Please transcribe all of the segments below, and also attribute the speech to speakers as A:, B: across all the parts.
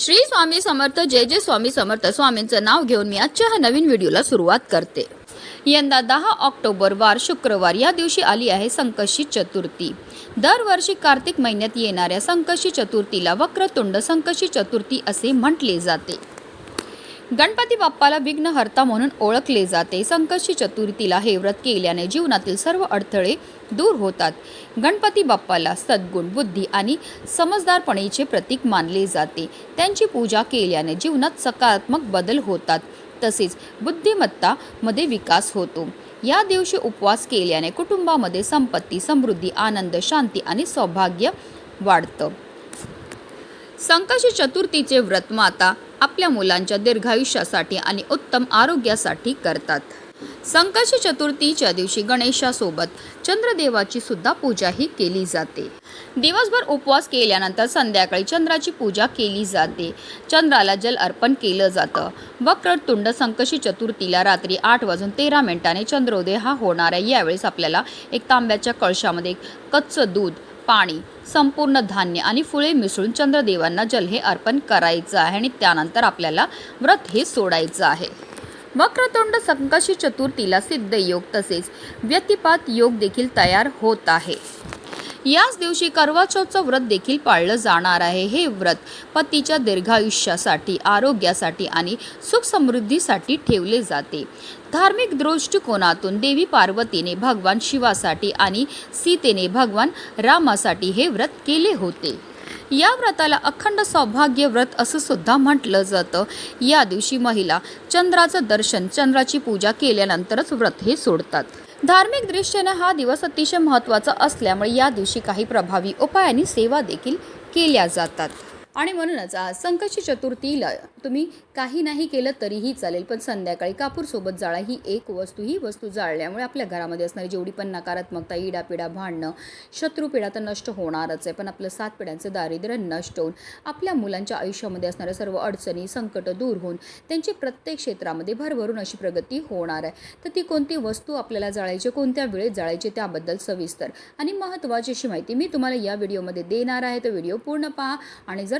A: श्री स्वामी समर्थ जय जय स्वामी समर्थ. स्वामींचं नाव घेऊन मी आजच्या ह्या नवीन व्हिडिओला सुरुवात करते. यंदा दहा ऑक्टोबर वार शुक्रवार. या दिवशी आली आहे संकष्टी चतुर्थी. दरवर्षी कार्तिक महिन्यात येणाऱ्या संकष्टी चतुर्थीला वक्रतुंड संकष्टी चतुर्थी असे म्हटले जाते. गणपती बाप्पाला विघ्नहर्ता म्हणून ओळखले जाते. संकष्टी चतुर्थीला हे व्रत केल्याने जीवनातील सर्व अडथळे दूर होतात. गणपती बाप्पाला सद्गुण बुद्धी आणि समजदारपणेचे प्रतीक मानले जाते. त्यांची पूजा केल्याने जीवनात सकारात्मक बदल होतात. तसेच बुद्धिमत्तामध्ये विकास होतो. या दिवशी उपवास केल्याने कुटुंबामध्ये संपत्ती समृद्धी आनंद शांती आणि सौभाग्य वाढतं. संकष्टी चतुर्थीचे व्रत माता आपल्या मुलांच्या दीर्घायुष्यासाठी आणि उत्तम आरोग्यासाठी करतात. संकष्टी चतुर्थीच्या दिवशी गणेशासोबत चंद्रदेवाची सुद्धा पूजाही केली जाते. दिवसभर उपवास केल्यानंतर संध्याकाळी चंद्राची पूजा केली जाते. चंद्राला जल अर्पण केलं जातं. वक्रतुंड संकष्टी चतुर्थीला रात्री आठ वाजून तेरा मिनिटांनी चंद्रोदय हा होणार आहे. यावेळेस आपल्याला एक तांब्याच्या कळशामध्ये कच्चं दूध पाणी संपूर्ण धान्य आणि फुले मिसळून चंद्रदेवांना जल हे अर्पण करायचं आहे आणि त्यानंतर आपल्याला व्रत हे सोडायचं आहे. वक्रतोंड संकाशी चतुर्थीला सिद्ध योग तसेच व्यतिपात योग देखील तयार होत आहे. याच दिवशी करवाचौथचं व्रत देखील पाळलं जाणार आहे. हे व्रत पतीच्या दीर्घायुष्यासाठी आरोग्यासाठी आणि सुख समृद्धीसाठी ठेवले जाते. धार्मिक दृष्टिकोनातून देवी पार्वतीने भगवान शिवासाठी आणि सीतेने भगवान रामासाठी हे व्रत केले होते. या व्रताला अखंड सौभाग्य व्रत असं सुद्धा म्हटलं जातं. या दिवशी महिला चंद्राचं दर्शन चंद्राची पूजा केल्यानंतरच व्रत हे सोडतात. धार्मिक दृष्टीने हा दिवस अतिशय महत्त्वाचा असल्यामुळे या दिवशी काही प्रभावी उपाय आणि सेवा देखील केल्या जातात. आणि म्हणूनच आज संकष्टी चतुर्थीला तुम्ही काही नाही केलं तरीही चालेल पण संध्याकाळी कापूरसोबत जाळा ही एक वस्तू ही वस्तू जाळल्यामुळे आपल्या घरामध्ये असणारी जेवढी पण नकारात्मकता इडापिडा भांडणं शत्रुपिढा तर नष्ट होणारच आहे पण आपलं सात पिढ्यांचं दारिद्र्य नष्ट होऊन आपल्या मुलांच्या आयुष्यामध्ये असणाऱ्या सर्व अडचणी संकटं दूर होऊन त्यांची प्रत्येक क्षेत्रामध्ये भरभरून अशी प्रगती होणार आहे. तर ती कोणती वस्तू आपल्याला जाळायची कोणत्या वेळेत जाळायची त्याबद्दल सविस्तर आणि महत्त्वाची अशी माहिती मी तुम्हाला या व्हिडिओमध्ये देणार आहे. तर व्हिडिओ पूर्ण पहा आणि जर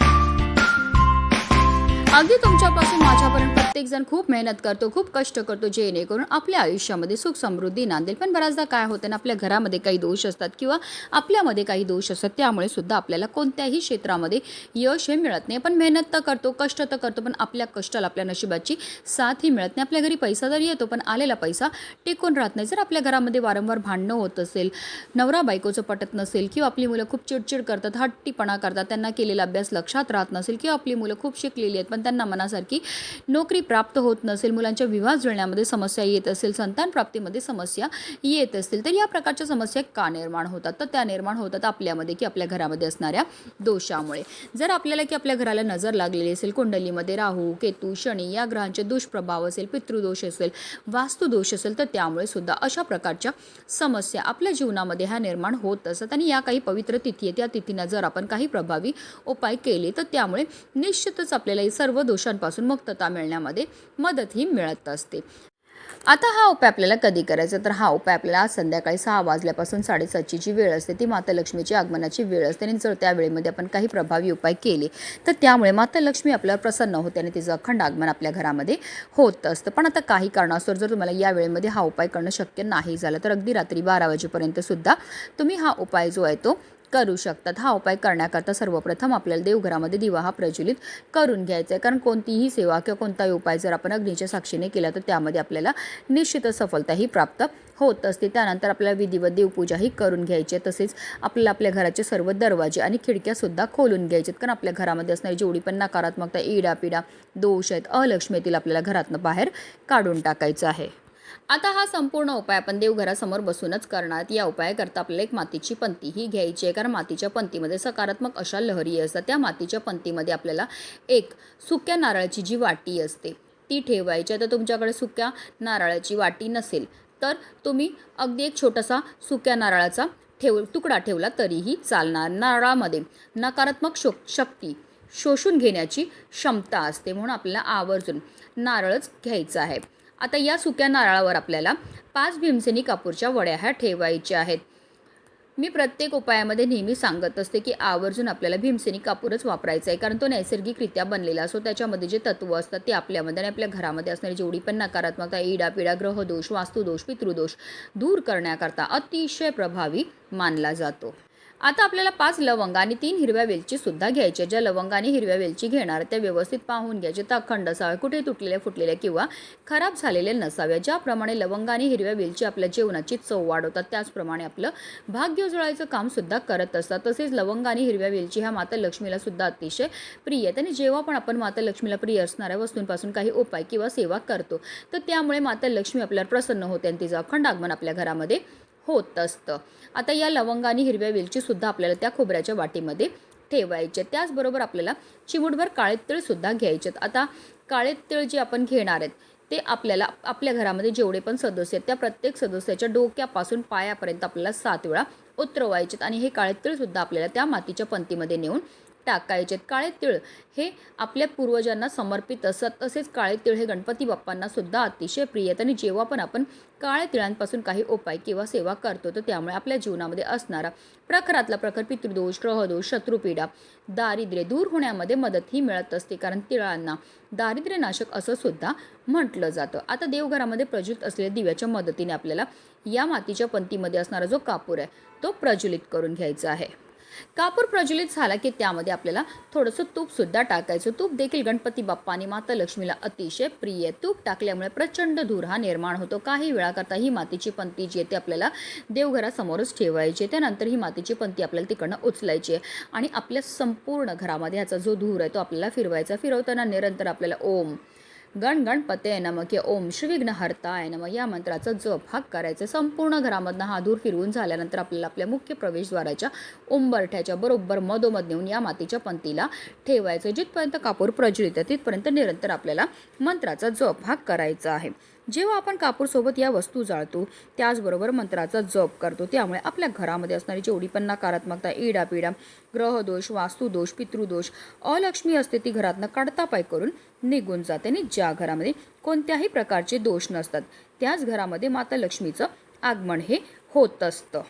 A: अगदी तुमच्यापासून माझ्यापर्यंत प्रत्येक जण खूप मेहनत करतो खूप कष्ट करतो जेणेकरून आपल्या आयुष्यामध्ये सुख समृद्धी नांदेल. पण बऱ्याचदा काय होतं ना आपल्या घरामध्ये काही दोष असतात किंवा आपल्यामध्ये काही दोष असतात त्यामुळे सुद्धा आपल्याला कोणत्याही क्षेत्रामध्ये यश हे मिळत नाही. पण मेहनत तर करतो कष्ट तर करतो पण आपल्या कष्टाला आपल्या नशिबाची साथ ही मिळत नाही. आपल्या घरी पैसा जर येतो पण आलेला पैसा टिकून राहत नाही. जर आपल्या घरामध्ये वारंवार भांडणं होत असेल नवरा बायकोचं पटत नसेल किंवा आपली मुलं खूप चिडचिड करतात हट्टीपणा करतात त्यांना केलेला अभ्यास लक्षात राहत नसेल किंवा आपली मुलं खूप शिकलेली आहेत पण त्यांना मनासारखी नोकरी प्राप्त होत नसेल मुलांच्या विवाह जुळण्यामध्ये समस्या येत असेल संतान प्राप्तीमध्ये समस्या येत असतील तर या प्रकारच्या समस्या का निर्माण होतात? तर त्या निर्माण होतात आपल्यामध्ये की आपल्या घरामध्ये असणाऱ्या दोषामुळे. जर आपल्याला की आपल्या घराला नजर लागलेली असेल कुंडलीमध्ये राहू केतू शनी या ग्रहांचे दुष्प्रभाव असेल पितृदोष असेल वास्तुदोष असेल तर त्यामुळे सुद्धा अशा प्रकारच्या समस्या आपल्या जीवनामध्ये ह्या निर्माण होत असतात. आणि या काही पवित्र तिथी आहेत. त्या तिथीनं जर आपण काही प्रभावी उपाय केले तर त्यामुळे निश्चितच आपल्याला ही सर्व दोषांपासून मुक्तता मिळण्यामध्ये मदतही मिळत असते. आता हा उपाय आपल्याला कधी करायचा? तर हा उपाय आपल्याला संध्याकाळी सहा वाजल्यापासून साडेसातची जी वेळ असते ती माता लक्ष्मीची आगमनाची वेळ असते आणि जर त्या वेळेमध्ये आपण काही प्रभावी उपाय केले तर त्यामुळे माता लक्ष्मी आपल्यावर प्रसन्न होते आणि तिचं अखंड आगमन आपल्या घरामध्ये होत असतं. पण आता काही कारणास्तव जर तुम्हाला या वेळेमध्ये हा उपाय करणं शक्य नाही झालं तर अगदी रात्री बारा वाजेपर्यंत सुद्धा तुम्ही हा उपाय जो आहे तो करू शकतात. हा उपाय करण्याकरता सर्वप्रथम आपल्याला देवघरामध्ये दिवा हा प्रज्वलित करून घ्यायचा आहे. कारण कोणतीही सेवा किंवा कोणताही उपाय जर आपण अग्नीच्या साक्षीने केला तर त्यामध्ये आपल्याला निश्चितच सफलताही प्राप्त होत असते. त्यानंतर आपल्याला विधिवत देवपूजाही करून घ्यायची आहे. तसेच आपल्याला आपल्या घराचे सर्व दरवाजे आणि खिडक्यासुद्धा खोलून घ्यायचे कारण आपल्या घरामध्ये असणारी जेवढी पण नकारात्मकता इडापिडा दोष आहेत अलक्ष्मी येतील आपल्याला घरातनं बाहेर काढून टाकायचं आहे. आता हा संपूर्ण उपाय आपण देवघरासमोर बसूनच करणार. या उपायाकरता आपल्याला एक मातीची पंतीही घ्यायची आहे. कारण मातीच्या पंतीमध्ये सकारात्मक अशा लहरी असतात. त्या मातीच्या पंतीमध्ये आपल्याला एक सुक्या नारळाची जी वाटी असते ती ठेवायची. तर तुमच्याकडे सुक्या नारळाची वाटी नसेल तर तुम्ही अगदी एक छोटासा सुक्या नारळाचा ठेव तुकडा ठेवला तरीही चालणार. नारळामध्ये नकारात्मक शो शक्ती शोषून घेण्याची क्षमता असते. म्हणून आपल्याला आवर्जून नारळच घ्यायचं आहे. आता या सुक्या नारळावर आपल्याला पाच भीमसेनी कापूरच्या वड्या ह्या ठेवायच्या आहेत. मी प्रत्येक उपायामध्ये नेहमी सांगत असते की आवर्जून आपल्याला भीमसेनी कापूरच वापरायचा आहे कारण तो नैसर्गिकरित्या बनलेला असतो. त्याच्यामध्ये जे तत्त्व असतात ते आपल्यामध्ये आणि आपल्या घरामध्ये असणारी जेवढी पण नकारात्मकता इडा पिडा ग्रहदोष वास्तुदोष पितृदोष दूर करण्याकरता अतिशय प्रभावी मानला जातो. आता आपल्याला पाच लवंग आणि तीन हिरव्या वेलची सुद्धा घ्यायच्या ज्या लवंगाने हिरव्या वेलची घेणार त्या व्यवस्थित पाहून घ्यायचे. तर अखंड असावे कुठे तुटलेल्या फुटलेल्या किंवा खराब झालेल्या नसाव्या ज्याप्रमाणे लवंगाने हिरव्या वेलची आपल्या जेवणाची चव वाढवतात त्याचप्रमाणे आपलं भाग्य उजळायचं कामसुद्धा करत असतात. तसेच लवंग आणि हिरव्या वेलची ह्या माता लक्ष्मीला सुद्धा अतिशय प्रिय आहेत. आणि जेव्हा पण आपण माता लक्ष्मीला प्रिय असणाऱ्या वस्तूंपासून काही उपाय किंवा सेवा करतो तर त्यामुळे माता लक्ष्मी आपल्यावर प्रसन्न होते आणि तिचं अखंड आगमन आपल्या घरामध्ये होत असतं. आता या लवंग आणि हिरव्या वेलचीसुद्धा आपल्याला त्या खोबऱ्याच्या वाटीमध्ये ठेवायचे. त्याचबरोबर आपल्याला चिमूटभर काळे तिळसुद्धा घ्यायचेत आता काळे तिळ जे आपण घेणार आहेत ते आपल्याला आपल्या घरामध्ये जेवढे पण सदस्य आहेत त्या प्रत्येक सदस्याच्या डोक्यापासून पायापर्यंत आपल्याला सात वेळा उतरवायचेत आणि हे काळे तिळसुद्धा आपल्याला त्या मातीच्या पंतीमध्ये नेऊन टाकायचे काळे तिळ हे आपल्या पूर्वजांना समर्पित असत. तसेच काळे तिळ हे गणपती बाप्पांना सुद्धा अतिशय प्रिय आहेत. आणि जेव्हा पण आपण काळ्या तिळांपासून काही उपाय किंवा सेवा करतो तर त्यामुळे आपल्या जीवनामध्ये असणारा प्रखरातला प्रखर पितृदोष ग्रहदोष शत्रुपीडा दारिद्र्य दूर होण्यामध्ये मदतही मिळत असते. कारण तिळांना दारिद्र्यनाशक असं सुद्धा म्हटलं जातं. आता देवघरामध्ये प्रज्वलित असलेल्या दिव्याच्या मदतीने आपल्याला या मातीच्या पंतीमध्ये असणारा जो कापूर आहे तो प्रज्वलित करून घ्यायचा आहे. कापूर प्रज्वलित झाला की त्यामध्ये आपल्याला थोडंसं तूपसुद्धा टाकायचं. तूप देखील गणपती बाप्पा आणि माता लक्ष्मीला अतिशय प्रिय तूप टाकल्यामुळे प्रचंड धूर हा निर्माण होतो. काही वेळाकरता ही मातीची पंती जी आहे ती आपल्याला देवघरासमोरच ठेवायची त्यानंतर ही मातीची पंती आपल्याला तिकडनं उचलायची आहे. आणि आपल्या संपूर्ण घरामध्ये ह्याचा जो धूर आहे तो आपल्याला फिरवायचा. फिरवताना निरंतर आपल्याला ओम गण गणपते नम की ओम श्रीविघ्न हरताय नम. या मंत्राचा जप हा करायचा संपूर्ण घरामधनं हा दूर फिरवून झाल्यानंतर आपल्याला आपल्या मुख्य प्रवेशद्वाराच्या उंबरठ्याच्या बरोबर मधोमध नेऊन या मातीच्या पंतीला ठेवायचं जिथपर्यंत कापूर प्रज्वलित आहे तिथपर्यंत निरंतर आपल्याला मंत्राचा जप हा करायचा आहे. जेव्हा आपण कापूरसोबत या वस्तू जाळतो त्याचबरोबर मंत्राचा जप करतो. त्यामुळे आपल्या घरामध्ये असणारी जेवढी पण नकारात्मकता इडापिडा ग्रहदोष वास्तुदोष पितृदोष अलक्ष्मी असते ती घरातनं काढतापाय करून निघून जाते आणि ज्या घरामध्ये कोणत्याही प्रकारचे दोष नसतात त्याच घरामध्ये माता लक्ष्मीचं आगमन हे होत असतं.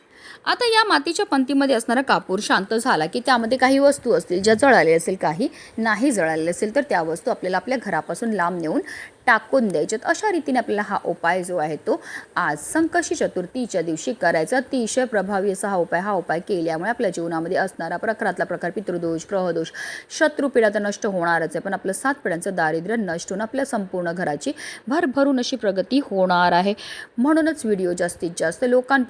A: आता या मातीच्या पंतीमध्ये असणारा कापूर शांत झाला की त्यामध्ये काही वस्तू असतील ज्या जळाले असेल काही नाही जळाले असेल तर त्या वस्तू आपल्याला आपल्या घरापासून लांब नेऊन टाकून द्यायच्यात. अशा रीतीने आपल्याला हा उपाय जो आहे तो आज संकष्टी चतुर्थीच्या दिवशी करायचा. अतिशय प्रभावी असा हा उपाय हा उपाय केल्यामुळे आपल्या जीवनामध्ये असणारा प्रकारातला प्रकार पितृदोष ग्रहदोष शत्रुपीडा तर नष्ट होणारच आहे. पण आपलं सात पिढ्यांचं दारिद्र्य नष्ट होऊन आपल्या संपूर्ण घराची भरभरून अशी प्रगती होणार आहे. म्हणूनच व्हिडिओ जास्तीत जास्त लोकांपर्यंत